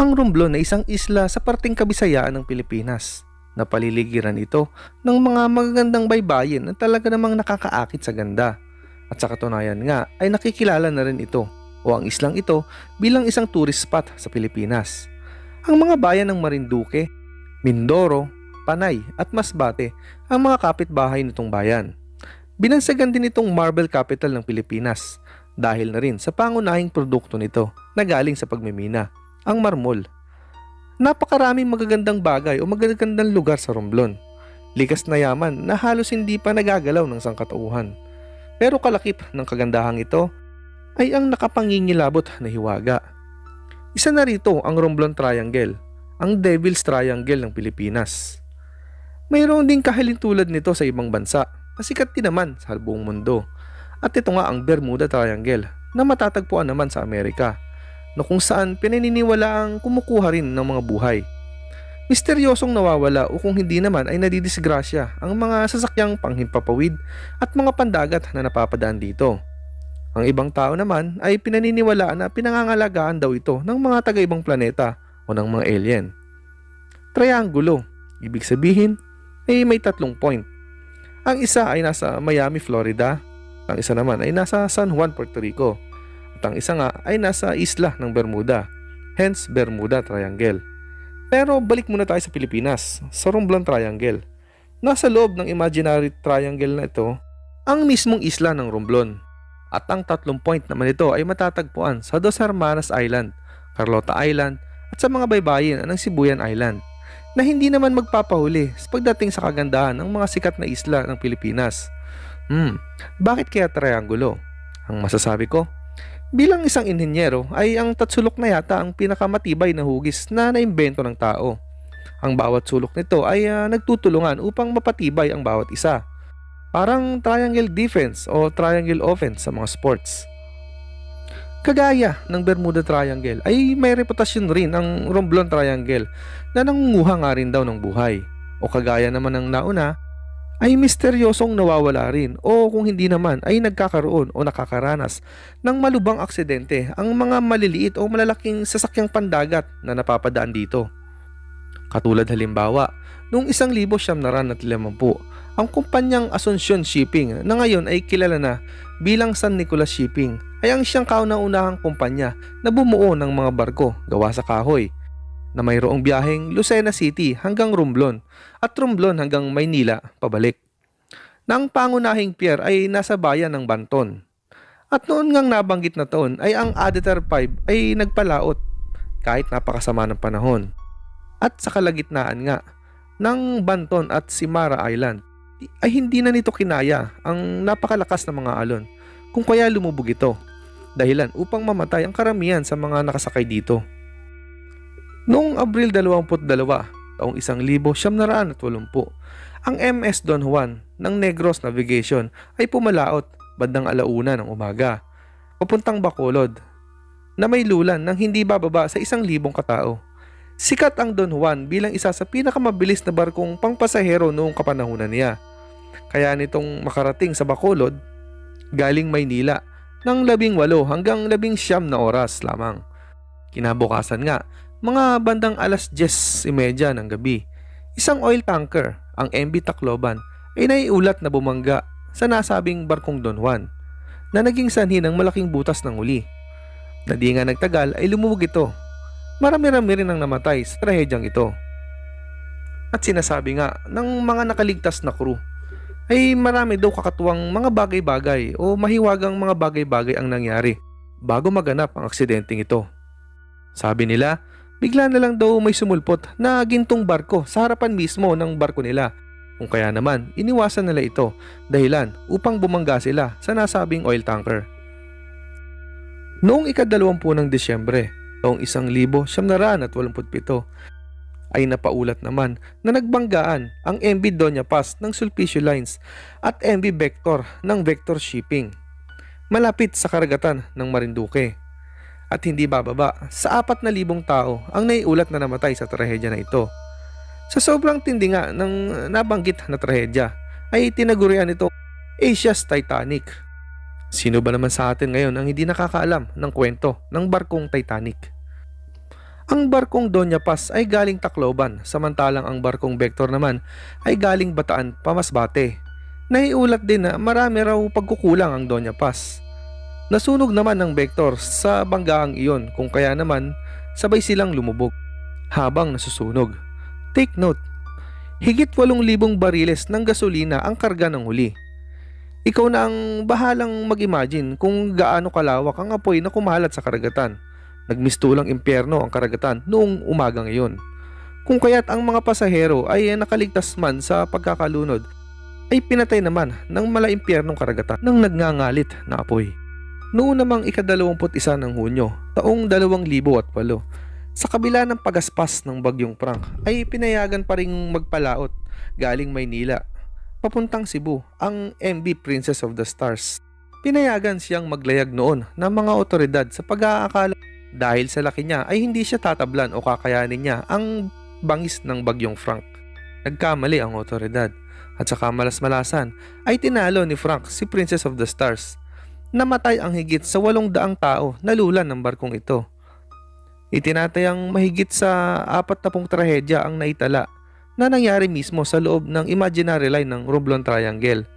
Ang Romblon ay isang isla sa parting kabisayaan ng Pilipinas. Napaliligiran ito ng mga magagandang baybayin na talaga namang nakakaakit sa ganda. At sa katunayan nga ay nakikilala na rin ito o ang islang ito bilang isang tourist spot sa Pilipinas. Ang mga bayan ng Marinduque, Mindoro, Panay at Masbate ang mga kapitbahay nitong bayan. Binansagan din itong marble capital ng Pilipinas dahil na rin sa pangunahing produkto nito na galing sa pagmimina, ang marmol. Napakaraming magagandang bagay o magagandang lugar sa Romblon. Likas na yaman na halos hindi pa nagagalaw ng sangkatauhan. Pero kalakip ng kagandahang ito ay ang nakapangingilabot na hiwaga. Isa na rito ang Romblon Triangle, ang Devil's Triangle ng Pilipinas. Mayroon ding kahalintulad nito sa ibang bansa na sikat din naman sa buong mundo. At ito nga ang Bermuda Triangle na matatagpuan naman sa Amerika na kung saan pinaniniwala ang kumukuha rin ng mga buhay. Misteryosong nawawala o kung hindi naman ay nadidisgrasya ang mga sasakyang panghimpapawid at mga pandagat na napapadaan dito. Ang ibang tao naman ay pinaniniwalaan na pinangangalagaan daw ito ng mga taga-ibang planeta o ng mga alien. Triangulo, ibig sabihin ay may tatlong point. Ang isa ay nasa Miami, Florida. Ang isa naman ay nasa San Juan, Puerto Rico. At ang isa nga ay nasa isla ng Bermuda. Hence, Bermuda Triangle. Pero balik muna tayo sa Pilipinas, sa Romblon Triangle. Nasa loob ng imaginary triangle na ito, ang mismong isla ng Romblon. At ang tatlong point naman ito ay matatagpuan sa Dos Hermanas Island, Carlota Island, at sa mga baybayin ng Sibuyan Island na hindi naman magpapahuli sa pagdating sa kagandahan ng mga sikat na isla ng Pilipinas. Hmm, bakit kaya triangulo? Ang masasabi ko, bilang isang inhinyero ay ang tatsulok na yata ang pinakamatibay na hugis na naimbento ng tao. Ang bawat sulok nito ay uh, nagtutulungan upang mapatibay ang bawat isa. Parang triangle defense o triangle offense sa mga sports. Kagaya ng Bermuda Triangle ay may reputasyon rin ang Romblon Triangle na nangunguha nga rin daw ng buhay. O kagaya naman ng nauna ay misteryosong nawawala rin o kung hindi naman ay nagkakaroon o nakakaranas ng malubang aksidente ang mga maliliit o malalaking sasakyang pandagat na napapadaan dito. Katulad halimbawa, noong isang libo siyam na at limampu, ang kumpanyang Asuncion Shipping na ngayon ay kilala na bilang San Nicolas Shipping ay ang siyang kauna-unahang kumpanya na bumuo ng mga barko gawa sa kahoy na mayroong biyaheng Lucena City hanggang Romblon at Romblon hanggang Maynila pabalik. Na ang pangunahing pier ay nasa bayan ng Banton. At noon ngang nabanggit na taon ay ang Auditor 5 ay nagpalaot kahit napakasama ng panahon. At sa kalagitnaan nga ng Banton at Simara Island ay hindi na nito kinaya ang napakalakas na mga alon kung kaya lumubog ito dahilan upang mamatay ang karamihan sa mga nakasakay dito. Noong Abril 22, taong 1980, ang MS Don Juan ng Negros Navigation ay pumalaot bandang alauna ng umaga papuntang Bacolod na may lulan ng hindi bababa sa isang libong katao. Sikat ang Don Juan bilang isa sa pinakamabilis na barkong pangpasahero noong kapanahunan niya kaya nitong makarating sa Bacolod, galing Maynila ng labing walo hanggang labing siyam na oras lamang. Kinabukasan nga, mga bandang alas 10.30 ng gabi, isang oil tanker, ang MB Tacloban, ay naiulat na bumangga sa nasabing barkong Don Juan na naging sanhi ng malaking butas ng uli. Na di nga nagtagal ay lumubog ito. Marami-rami rin ang namatay sa trahedyang ito. At sinasabi nga ng mga nakaligtas na crew ay marami daw kakatuwang mga bagay-bagay o mahiwagang mga bagay-bagay ang nangyari bago maganap ang aksidenteng ito. Sabi nila, bigla na lang daw may sumulpot na gintong barko sa harapan mismo ng barko nila. Kung kaya naman, iniwasan nila ito dahilan upang bumangga sila sa nasabing oil tanker. Noong ikadalawampu ng Disyembre, taong isang libo siyam na at walumputpito, ay napaulat naman na nagbanggaan ang MB Doña Paz ng Sulpicio Lines at MB Vector ng Vector Shipping malapit sa karagatan ng Marinduque at hindi bababa sa 4,000 tao ang naiulat na namatay sa trahedya na ito. Sa sobrang tindi nga ng nabanggit na trahedya ay tinagurian ito Asia's Titanic. Sino ba naman sa atin ngayon ang hindi nakakaalam ng kwento ng barkong Titanic? Ang barkong Doña Paz ay galing Tacloban, samantalang ang barkong Vector naman ay galing Bataan, Pamasbate. Naiulat din na marami raw pagkukulang ang Doña Paz. Nasunog naman ng Vector sa banggaang iyon kung kaya naman sabay silang lumubog habang nasusunog. Take note, higit 8,000 bariles ng gasolina ang karga ng huli. Ikaw na ang bahalang mag-imagine kung gaano kalawak ang apoy na kumalat sa karagatan. Nagmistulang impyerno ang karagatan noong umaga ngayon. Kung kaya't ang mga pasahero ay nakaligtas man sa pagkakalunod, ay pinatay naman ng mala impyernong karagatan ng nagngangalit na apoy. Noong namang ikadalawamput isa ng Hunyo, taong 2008, sa kabila ng pagaspas ng bagyong Frank, ay pinayagan pa ring magpalaot galing Maynila papuntang Cebu ang MB Princess of the Stars. Pinayagan siyang maglayag noon ng mga otoridad sa pag-aakala dahil sa laki niya ay hindi siya tatablan o kakayanin niya ang bangis ng bagyong Frank. Nagkamali ang otoridad at sa kamalas-malasan ay tinalo ni Frank si Princess of the Stars. Namatay ang higit sa walong daang tao na lulan ng barkong ito. Itinatayang mahigit sa apat na pong trahedya ang naitala na nangyari mismo sa loob ng imaginary line ng Romblon Triangle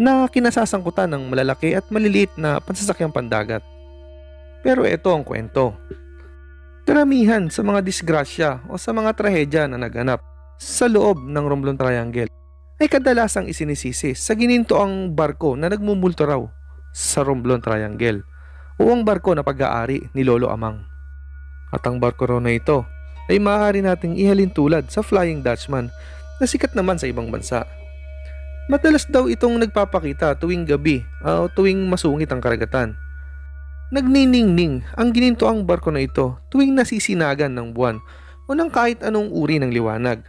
na kinasasangkutan ng malalaki at maliliit na pansasakyang pandagat. Pero ito ang kwento. Karamihan sa mga disgrasya o sa mga trahedya na naganap sa loob ng Romblon Triangle ay kadalasang isinisisi sa gininto ang barko na nagmumulto raw sa Romblon Triangle o ang barko na pag-aari ni Lolo Amang. At ang barko raw na ito ay maaari nating ihalin tulad sa Flying Dutchman na sikat naman sa ibang bansa. Madalas daw itong nagpapakita tuwing gabi o tuwing masungit ang karagatan. Nagniningning ang gininto ang barko na ito tuwing nasisinagan ng buwan o ng kahit anong uri ng liwanag.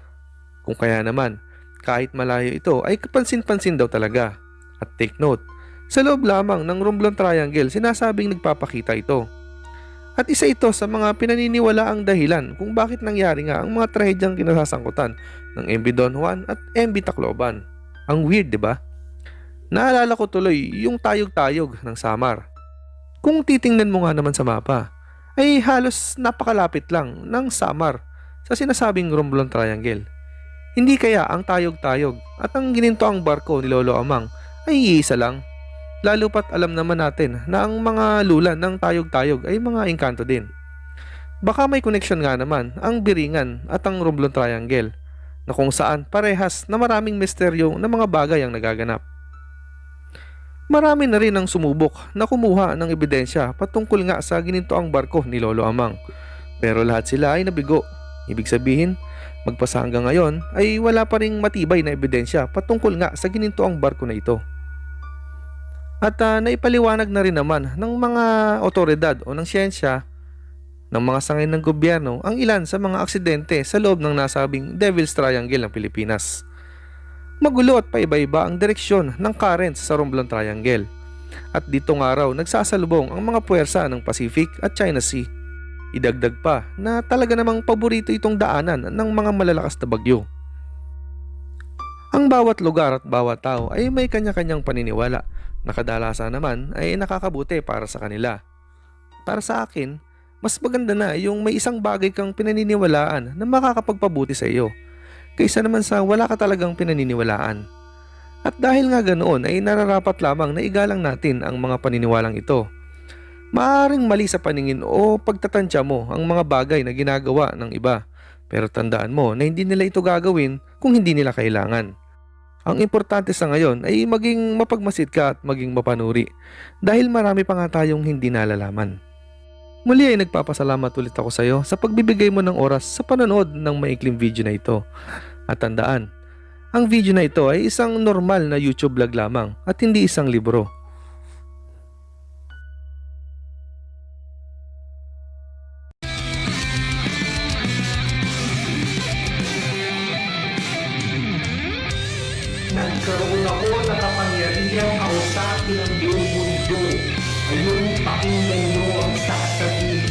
Kung kaya naman, kahit malayo ito ay kapansin-pansin daw talaga. At take note, sa loob lamang ng Romblon Triangle sinasabing nagpapakita ito. At isa ito sa mga pinaniniwalaang dahilan kung bakit nangyari nga ang mga trahedyang kinasasangkutan ng MB Don Juan at MB Tacloban. Ang weird, di ba? Naalala ko tuloy yung tayog-tayog ng Samar. Kung titingnan mo nga naman sa mapa, ay halos napakalapit lang ng Samar sa sinasabing Romblon Triangle. Hindi kaya ang tayog-tayog at ang gininto ang barko ni Lolo Amang ay iisa lang Lalo pat alam naman natin na ang mga lula ng tayog-tayog ay mga engkanto din. Baka may connection nga naman ang Biringan at ang Romblon Triangle na kung saan parehas na maraming misteryo na mga bagay ang nagaganap. Marami na rin ang sumubok na kumuha ng ebidensya patungkol nga sa ginintoang barko ni Lolo Amang. Pero lahat sila ay nabigo. Ibig sabihin, magpasa hanggang ngayon ay wala pa ring matibay na ebidensya patungkol nga sa ginintoang barko na ito. At uh, naipaliwanag na rin naman ng mga otoridad o ng siyensya ng mga sangay ng gobyerno ang ilan sa mga aksidente sa loob ng nasabing Devil's Triangle ng Pilipinas. Magulo at paiba-iba ang direksyon ng currents sa Romblon Triangle. At dito nga raw nagsasalubong ang mga puwersa ng Pacific at China Sea. Idagdag pa na talaga namang paborito itong daanan ng mga malalakas na bagyo. Ang bawat lugar at bawat tao ay may kanya-kanyang paniniwala Nakadalasan naman ay nakakabuti para sa kanila. Para sa akin, mas maganda na yung may isang bagay kang pinaniniwalaan na makakapagpabuti sa iyo kaysa naman sa wala ka talagang pinaniniwalaan. At dahil nga ganoon ay nararapat lamang na igalang natin ang mga paniniwalang ito. Maaring mali sa paningin o pagtatansya mo ang mga bagay na ginagawa ng iba. Pero tandaan mo na hindi nila ito gagawin kung hindi nila kailangan. Ang importante sa ngayon ay maging mapagmasid ka at maging mapanuri dahil marami pa nga tayong hindi nalalaman. Muli ay nagpapasalamat ulit ako sa iyo sa pagbibigay mo ng oras sa panonood ng maikling video na ito. At tandaan, ang video na ito ay isang normal na YouTube vlog lamang at hindi isang libro. Nagkaroon ako ng kapangyarihang kausapin ang buong mundo. Ngayon, pakinggan niyo ang sasabihin